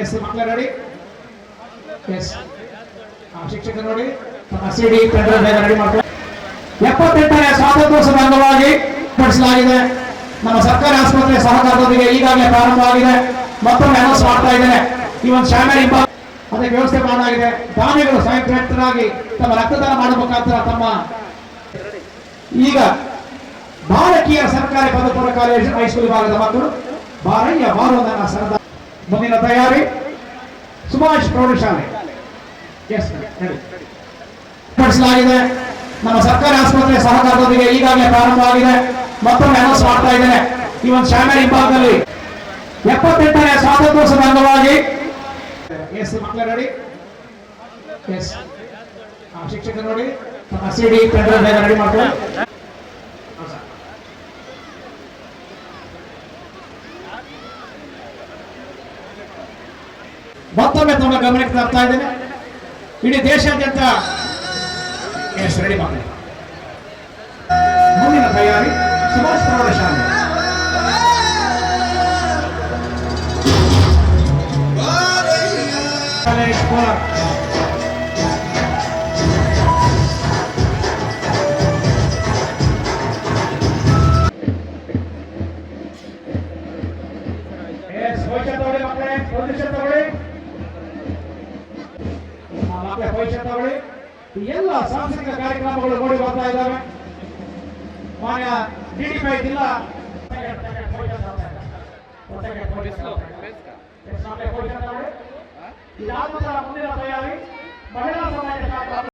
S ಮಕ್ಕಳ ನೋಡಿ S ಶಿಕ್ಷಕರು ನೋಡಿ, ತಮ್ಮ ಸಿ ಡಿ ರೆಡಿ ಮಾಡ್ತಾರೆ ಎಪ್ಪತ್ತೆಂಟನೇ ಸ್ವಾತಂತ್ರ್ಯೋತ್ಸವದ ಅಂಗವಾಗಿ ಪಡಿಸಲಾಗಿದೆ ನಮ್ಮ ಸರ್ಕಾರಿ ಆಸ್ಪತ್ರೆ ಸಹಕಾರದೊಂದಿಗೆ ಈಗಾಗಲೇ ಪ್ರಾರಂಭವಾಗಿದೆ ಮತ್ತೊಮ್ಮೆ ಅನೌನ್ಸ್ ಮಾಡ್ತಾ ಇದ್ದೇನೆ. ಈ ಒಂದು ಶಾಲೆ ಅದಕ್ಕೆ ವ್ಯವಸ್ಥೆ ಮಾಡಲಾಗಿದೆ. ದಾನಿಗಳು ಸ್ವಯಂ ಪ್ರೇರಿತರಾಗಿ ತಮ್ಮ ರಕ್ತದಾನ ಮಾಡುವ ಮುಖಾಂತರ ತಮ್ಮ ಈಗ ಭಾರತೀಯ ಸರ್ಕಾರಿ ಪದಪೂರ್ವ ಪೂರ್ವ ಕಾಲೇಜು ಹೈಸ್ಕೂಲ್ ಭಾಗದ ಮಕ್ಕಳು ಬಾರಯ್ಯ ಬಾರೋದನ್ನ ಸರದ ಮುಂದಿನ ತಯಾರಿ ಸುಭಾಷ್ ಪ್ರೌಢಶಾಲೆ. ಎಸ್ ಪಡಿಸಲಾಗಿದೆ. ನಮ್ಮ ಸರ್ಕಾರಿ ಆಸ್ಪತ್ರೆ ಸಹಕಾರದೊಂದಿಗೆ ಈಗಾಗಲೇ ಪ್ರಾರಂಭವಾಗಿದೆ ಮತ್ತೊಮ್ಮೆ ಅನೌನ್ಸ್ ಮಾಡ್ತಾ ಇದ್ದೇನೆ. ಈ ಒಂದು ಶಾಲೆ ಹಿಂಭಾಗದಲ್ಲಿ ಎಪ್ಪತ್ತೆಂಟನೇ ಸ್ವಾತಂತ್ರ್ಯೋತ್ಸವದ ಅಂಗವಾಗಿ ಎಸ್ ಎಸ್ ನೋಡಿ, ತಮ್ಮ ಸಿ ಡಿ ರೆಡಿ ಮಾಡ್ತಾರೆ ಮತ್ತೊಮ್ಮೆ ತಮ್ಮ ಗಮನಕ್ಕೆ ತರ್ತಾ ಇದ್ದೇನೆ. ಇಡೀ ದೇಶಾದ್ಯಂತ ರೆಡಿ ಮಾಡಿ ಮುಂದಿನ ತಯಾರಿ ಸುಭಾಷ್ ಪ್ರೌಢಶಾಲೆ ಭವಿಷ್ಯ ತಗೊಳ್ಳಿ ಮಕ್ಕಳೇ ಪೊಸಿಷನ್ ತಗೊಳ್ಳಿ. ಮಕ್ಕಳ ಭವಿಷ್ಯ ತಗೊಳ್ಳಿ ಎಲ್ಲ ಸಾಂಸ್ಕೃತಿಕ ಕಾರ್ಯಕ್ರಮಗಳು ನೋಡಿ ಬರ್ತಾ ಇದ್ದಾವೆ. ಮಾನ್ಯ ಡಿಡಿಪೈ ಜಿಲ್ಲಾ ಇದಾದ ಮುಂದಿನ ತಯಾರಿ ಮಹಿಳಾ